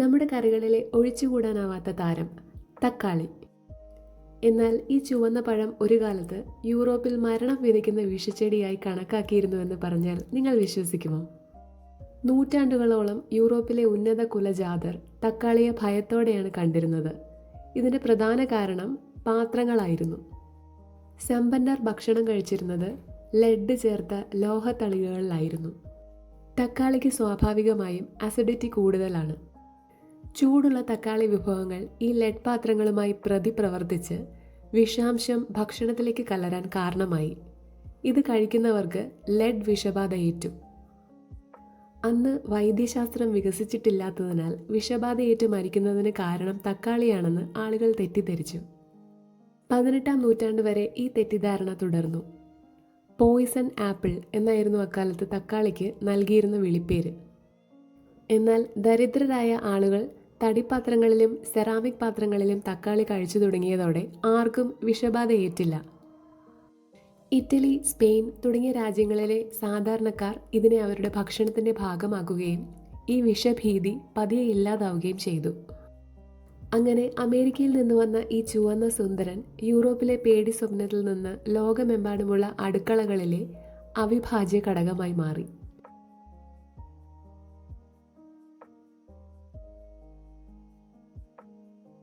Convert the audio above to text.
നമ്മുടെ കറികളിലെ ഒഴിച്ചുകൂടാനാവാത്ത താരം തക്കാളി. എന്നാൽ ഈ ചുവന്ന പഴം ഒരു കാലത്ത് യൂറോപ്പിൽ മരണം വിതയ്ക്കുന്ന വിഷച്ചെടിയായി കണക്കാക്കിയിരുന്നുവെന്ന് പറഞ്ഞാൽ നിങ്ങൾ വിശ്വസിക്കുമോ? നൂറ്റാണ്ടുകളോളം യൂറോപ്പിലെ ഉന്നത കുലജാതർ തക്കാളിയെ ഭയത്തോടെയാണ് കണ്ടിരുന്നത്. ഇതിന്റെ പ്രധാന കാരണം പാത്രങ്ങളായിരുന്നു. സമ്പന്നർ ഭക്ഷണം കഴിച്ചിരുന്നത് ലെഡ് ചേർത്ത ലോഹത്തളികകളിലായിരുന്നു. തക്കാളിക്ക് സ്വാഭാവികമായും അസിഡിറ്റി കൂടുതലാണ്. ചൂടുള്ള തക്കാളി വിഭവങ്ങൾ ഈ ലെഡ് പാത്രങ്ങളുമായി പ്രതിപ്രവർത്തിച്ച് വിഷാംശം ഭക്ഷണത്തിലേക്ക് കലരാൻ കാരണമായി. ഇത് കഴിക്കുന്നവർക്ക് ലെഡ് വിഷബാധ ഏറ്റു അന്ന് വൈദ്യശാസ്ത്രം വികസിച്ചിട്ടില്ലാത്തതിനാൽ വിഷബാധയേറ്റ് മരിക്കുന്നതിന് കാരണം തക്കാളിയാണെന്ന് ആളുകൾ തെറ്റിദ്ധരിച്ചു. പതിനെട്ടാം നൂറ്റാണ്ട് വരെ ഈ തെറ്റിദ്ധാരണ തുടർന്നു. പോയിസൺ ആപ്പിൾ എന്നായിരുന്നു അക്കാലത്ത് തക്കാളിക്ക് നൽകിയിരുന്ന വിളിപ്പേര്. എന്നാൽ ദരിദ്രരായ ആളുകൾ തടിപ്പാത്രങ്ങളിലും സെറാമിക് പാത്രങ്ങളിലും തക്കാളി കഴിച്ചു തുടങ്ങിയതോടെ ആർക്കും വിഷബാധ ഏറ്റില്ല ഇറ്റലി സ്പെയിൻ തുടങ്ങിയ രാജ്യങ്ങളിലെ സാധാരണക്കാർ ഇതിനെ അവരുടെ ഭക്ഷണത്തിന്റെ ഭാഗമാക്കുകയും ഈ വിഷഭീതി പതിയെ ഇല്ലാതാവുകയും ചെയ്തു. അങ്ങനെ അമേരിക്കയിൽ നിന്ന് വന്ന ഈ ചുവന്ന സുന്ദരൻ യൂറോപ്പിലെ പേടി സ്വപ്നത്തിൽ നിന്ന് ലോകമെമ്പാടുമുള്ള അടുക്കളകളിലെ അവിഭാജ്യ ഘടകമായി മാറി.